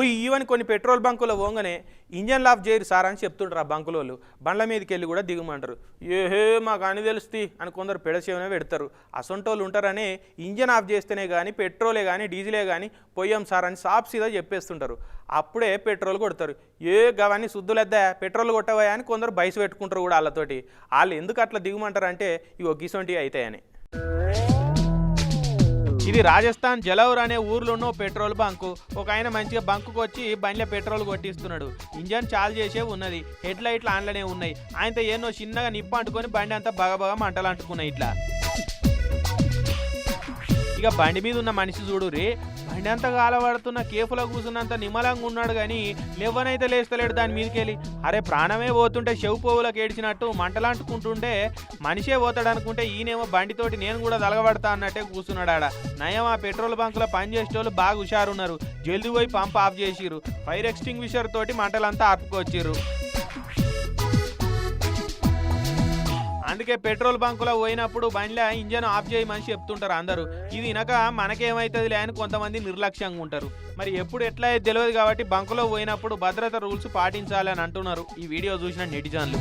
Even కొన్ని petrol బంకులో పోగానే engine laugh చేయరు సార్ అని చెప్తుంటారు ఆ బంకుల వాళ్ళు బండ్ల మీదకి వెళ్ళి కూడా దిగమంటారు. ఏహే మాకు అని తెలుస్తుంది అని కొందరు పెడచేవనే పెడతారు. అసొంటోళ్ళు ఉంటారని ఇంజన్ ఆఫ్ చేస్తేనే కానీ పెట్రోలే కానీ డీజిలే కానీ పొయ్యం సార్ అని సాఫ్ సీదా చెప్పేస్తుంటారు. అప్పుడే పెట్రోల్ కొడతారు. ఏ గవన్నీ శుద్ధులెద్దా? పెట్రోల్ కొట్టవా అని కొందరు బయసు పెట్టుకుంటారు కూడా వాళ్ళతోటి. వాళ్ళు ఎందుకు అట్లా దిగమంటారంటే అంటే ఇవి గిసొంటివి అవుతాయని ఇది రాజస్థాన్ జలౌర్ అనే ఊర్లో ఉన్న పెట్రోల్ బంకు. ఒక ఆయన మంచిగా బంకుకు వచ్చి బండిలో పెట్రోల్ కొట్టిస్తున్నాడు. ఇంజన్ చాలు చేసే ఉన్నది. హెడ్ లైట్లు ఆన్లనే ఉన్నాయి. ఆయనతో ఏనో చిన్నగా నిప్పు అంటుకొని బండి అంతా బగబగ మంటలు అంటుకున్నాయి ఇట్లా. ఇక బండి మీద ఉన్న మనిషి చూడు రే బండి అంతా కాలబడుతున్న కేఫ్లో కూర్చున్నంత నిమ్మలంగా ఉన్నాడు కానీ లేవనైతే లేస్తలేడు దాని మీదకెళ్ళి. అరే ప్రాణమే పోతుంటే చెవు పోవులకు ఏడ్చినట్టు మంటలంటుకుంటుంటే మనిషే పోతాడు అనుకుంటే ఈయనేమో బండితోటి నేను కూడా తలగబడతా అన్నట్టే కూర్చున్నాడు ఆడ నయం ఆ పెట్రోల్ బంకులో పనిచేసేటోళ్ళు బాగా హుషారున్నారు. జల్దీ పోయి పంప్ ఆఫ్ చేసిరు ఫైర్ ఎక్స్టింగ్విషర్ తోటి మంటలంతా ఆపుకొచ్చిర్రు. అందుకే పెట్రోల్ బంకులో పోయినప్పుడు బండిలో ఇంజన్ ఆఫ్ చేయమని చెప్తుంటారు అందరూ. ఇది వినక మనకేమవుతుందిలే అని కొంతమంది నిర్లక్ష్యంగా ఉంటారు. మరి ఎప్పుడు ఎట్లా తెలియదు కాబట్టి బంకులో పోయినప్పుడు భద్రత రూల్స్ పాటించాలని అంటున్నారు ఈ వీడియో చూసిన నెటిజన్లు.